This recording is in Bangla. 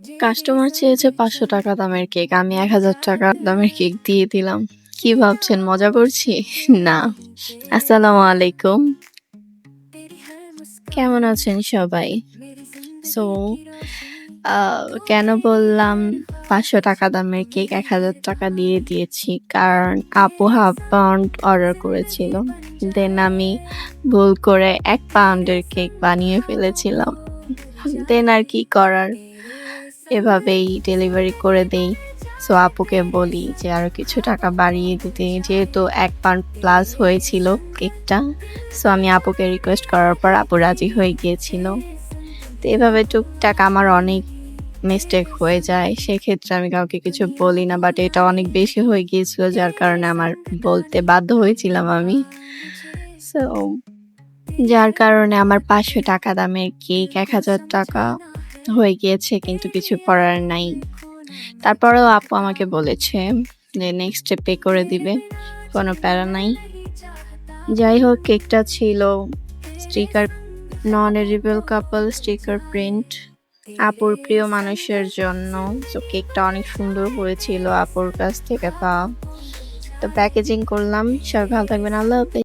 কাস্টমার চেয়েছে পাঁচশো টাকা দামের কেক, আমি এক হাজার টাকা দামের কেক দিয়ে দিলাম। কি ভাবছেন, মজা করছি? না। আসসালামু আলাইকুম। কেমন আছেন সবাই? সো কেন বললাম পাঁচশো টাকা দামের কেক এক হাজার টাকা দিয়ে দিয়েছি? কারণ আপু হাফ পাউন্ড অর্ডার করেছিল। দেন আমি ভুল করে এক পাউন্ডের কেক বানিয়ে ফেলেছিলাম। দেন আর কি করার? এভাবেই ডেলিভারি করে দেই। সো আপুকে বলি যে আরও কিছু টাকা বাড়িয়ে দিতে। যেহেতু এক পাউন্ড প্লাস হয়েছিল কেকটা সো আমি আপুকে রিকোয়েস্ট করার পর আপু রাজি হয়ে গিয়েছিল। তো এভাবে টুকটাক আমার অনেক মিস্টেক হয়ে যায়। সেক্ষেত্রে আমি কাউকে কিছু বলি না বাট এটা অনেক বেশি হয়ে গিয়েছিল, যার কারণে আমার বলতে বাধ্য হয়েছিলাম আমি। সো যার কারণে আমার পাঁচশো টাকা দামের কেক এক হাজার টাকা হয়ে গিয়েছে, কিন্তু কিছু করার নাই। তারপরেও আপু আমাকে বলেছে যে নেক্সটে পে করে দিবে, কোনো প্যারা নাই। যাই হোক, কেকটা ছিল sticker non edible couple sticker print আপুর প্রিয় মানুষের জন্য। তো কেকটা অনেক সুন্দর হয়েছিল আপুর কাছ থেকে পাওয়া তো প্যাকেজিং করলাম, সবাই ভালো থাকবেন, আল্লাহ